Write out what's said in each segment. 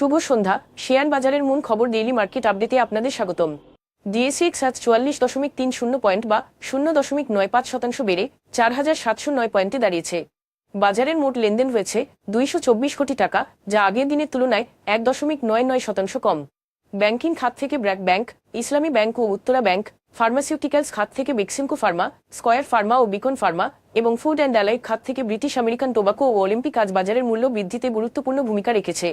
শুভ সন্ধ্যা। Share বাজারের মূল খবর ডেইলি মার্কেট আপডেটে আপনাদের স্বাগতম। ডিএসিএক্স আজ চুয়াল্লিশ দশমিক তিন শূন্য পয়েন্ট বা শূন্য দশমিক নয় পাঁচ শতাংশ বেড়ে চার হাজার সাতশো নয় পয়েন্টে দাঁড়িয়েছে। বাজারের মোট লেনদেন হয়েছে দুইশো চব্বিশ কোটি টাকা, যা আগের দিনের তুলনায় এক দশমিক নয় নয় শতাংশ কম। ব্যাংকিং খাত থেকে ব্র্যাক ব্যাংক, ইসলামী ব্যাংক ও উত্তরা ব্যাংক, ফার্মাসিউটিক্যালস খাত থেকে বেক্সিমকো ফার্মা, স্কয়ার ফার্মা ও বিকন ফার্মা, এবং ফুড অ্যান্ড অ্যালাইড খাত থেকে ব্রিটিশ আমেরিকান টোবাকো ও অলিম্পিক আজ বাজারের মূল্য বৃদ্ধিতে গুরুত্বপূর্ণ ভূমিকা রেখেছে।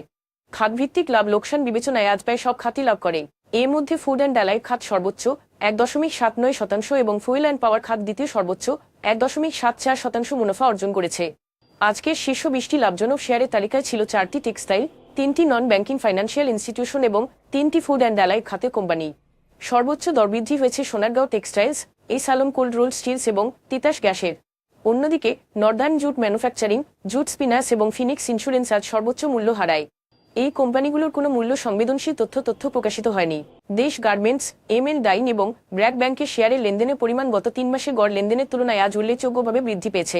খাতভিত্তিক লাভ লোকসান বিবেচনায় আজ প্রায় সব খাতই লাভ করে। এর মধ্যে ফুড অ্যান্ড অ্যালাইড খাত সর্বোচ্চ এক দশমিক সাত নয় শতাংশ এবং ফুয়েল অ্যান্ড পাওয়ার খাত দ্বিতীয় সর্বোচ্চ এক দশমিক সাত চার শতাংশ মুনাফা অর্জন করেছে। আজকের শীর্ষ বিশটি লাভজনক শেয়ারের তালিকায় ছিল চারটি টেক্সটাইল তিনটি নন ব্যাংকিং ফাইন্যান্সিয়াল ইনস্টিটিউশন এবং তিনটি ফুড অ্যান্ড অ্যালাইড খাতে কোম্পানি সর্বোচ্চ দরবৃদ্ধি হয়েছে সোনারগাঁও টেক্সটাইলস এই সালম কোল্ড রোল স্টিলস এবং তিতাস গ্যাসের। অন্যদিকে Northern jute manufacturing jute spinners এবং ফিনিক্স ইন্স্যুরেন্স আজ সর্বোচ্চ মূল্য হারায়। এই কোম্পানিগুলোর কোনো মূল্য সংবেদনশীল তথ্য তথ্য প্রকাশিত হয়নি। দেশ গার্মেন্টস, এম এল ডাইন এবং ব্র্যাক ব্যাংকের শেয়ারের লেনদেনের পরিমাণ গত তিন মাসে গড় লেনদেনের তুলনায় আজ উল্লেখযোগ্যভাবে বৃদ্ধি পেয়েছে।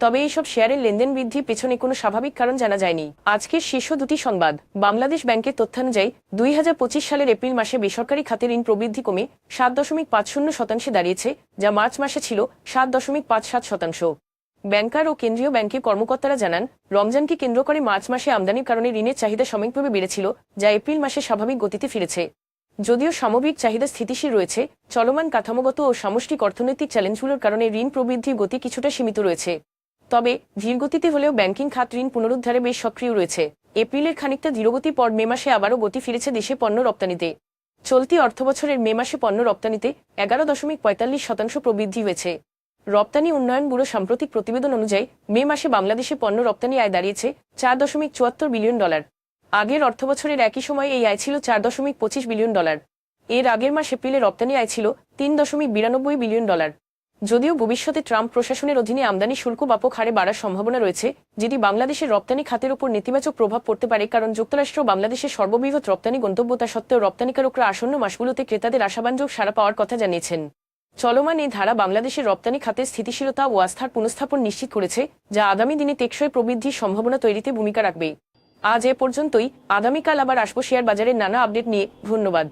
তবে এইসব শেয়ারের লেনদেন বৃদ্ধির পেছনে কোনো স্বাভাবিক কারণ জানা যায়নি। আজকের শীর্ষ দুটি সংবাদ। বাংলাদেশ ব্যাংকের তথ্যানুযায়ী, দুই হাজার পঁচিশ সালের এপ্রিল মাসে বেসরকারি খাতে ঋণ প্রবৃদ্ধি কমে সাত দশমিক পাঁচ শূন্য শতাংশে দাঁড়িয়েছে, যা মার্চ মাসে ছিল সাত দশমিক পাঁচ সাত শতাংশ। ব্যাংকার ও কেন্দ্রীয় ব্যাংকের কর্মকর্তারা জানান, রমজানকে কেন্দ্র করে মার্চ মাসে আমদানির কারণে ঋণের চাহিদা সাময়িকভাবে বেড়েছিল, যা এপ্রিল মাসে স্বাভাবিক গতিতে ফিরেছে। যদিও সামগ্রিক চাহিদা স্থিতিশীল রয়েছে, চলমান কাঠামোগত ও সামষ্টিক অর্থনৈতিক চ্যালেঞ্জগুলোর কারণে ঋণ প্রবৃদ্ধির গতি কিছুটা সীমিত রয়েছে। তবে, ধীরগতিতে হলেও ব্যাংকিং খাত ঋণ পুনরুদ্ধারে বেশ সক্রিয় রয়েছে। এপ্রিলের খানিকটা ধীরগতি পর মে মাসে আবারও গতি ফিরেছে দেশে পণ্য রপ্তানিতে। চলতি অর্থবছরের মে মাসে পণ্য রপ্তানিতে এগারো দশমিক পঁয়তাল্লিশ শতাংশ প্রবৃদ্ধি হয়েছে। রপ্তানি উন্নয়ন ব্যুরো সাম্প্রতিক প্রতিবেদন অনুযায়ী মে মাসে বাংলাদেশে পণ্য রপ্তানি আয় দাঁড়িয়েছে চার দশমিক চুয়াত্তর বিলিয়ন ডলার। আগের অর্থবছরের একই সময়ে এই আয় ছিল চার দশমিক পঁচিশ বিলিয়ন ডলার। এর আগের মাস এপ্রিলে রপ্তানি আয় ছিল তিন দশমিক বিরানব্বই বিলিয়ন ডলার। যদিও ভবিষ্যতে ট্রাম্প প্রশাসনের অধীনে আমদানি শুল্ক ব্যাপক হারে বাড়ার সম্ভাবনা রয়েছে, যেটি বাংলাদেশের রপ্তানি খাতের উপর নেতিবাচক প্রভাব পড়তে পারে, কারণ যুক্তরাষ্ট্র বাংলাদেশের সর্ববৃহৎ রপ্তানি গন্তব্যতা সত্ত্বেও রপ্তানিকারকরা আসন্ন মাসগুলোতে ক্রেতাদের আশাবাঞ্জক সাড়া পাওয়ার কথা জানিয়েছেন। চলমান এই ধারা বাংলাদেশের রপ্তানি খাতের স্থিতিশীলতা ও আস্থার পুনঃস্থাপন নিশ্চিত করেছে, যা আগামী দিনে টেকসই প্রবৃদ্ধির সম্ভাবনা তৈরিতে ভূমিকা রাখবে। আজ এ পর্যন্তই। আগামীকাল আবার আসব শেয়ার বাজারের নানা আপডেট নিয়ে। ধন্যবাদ।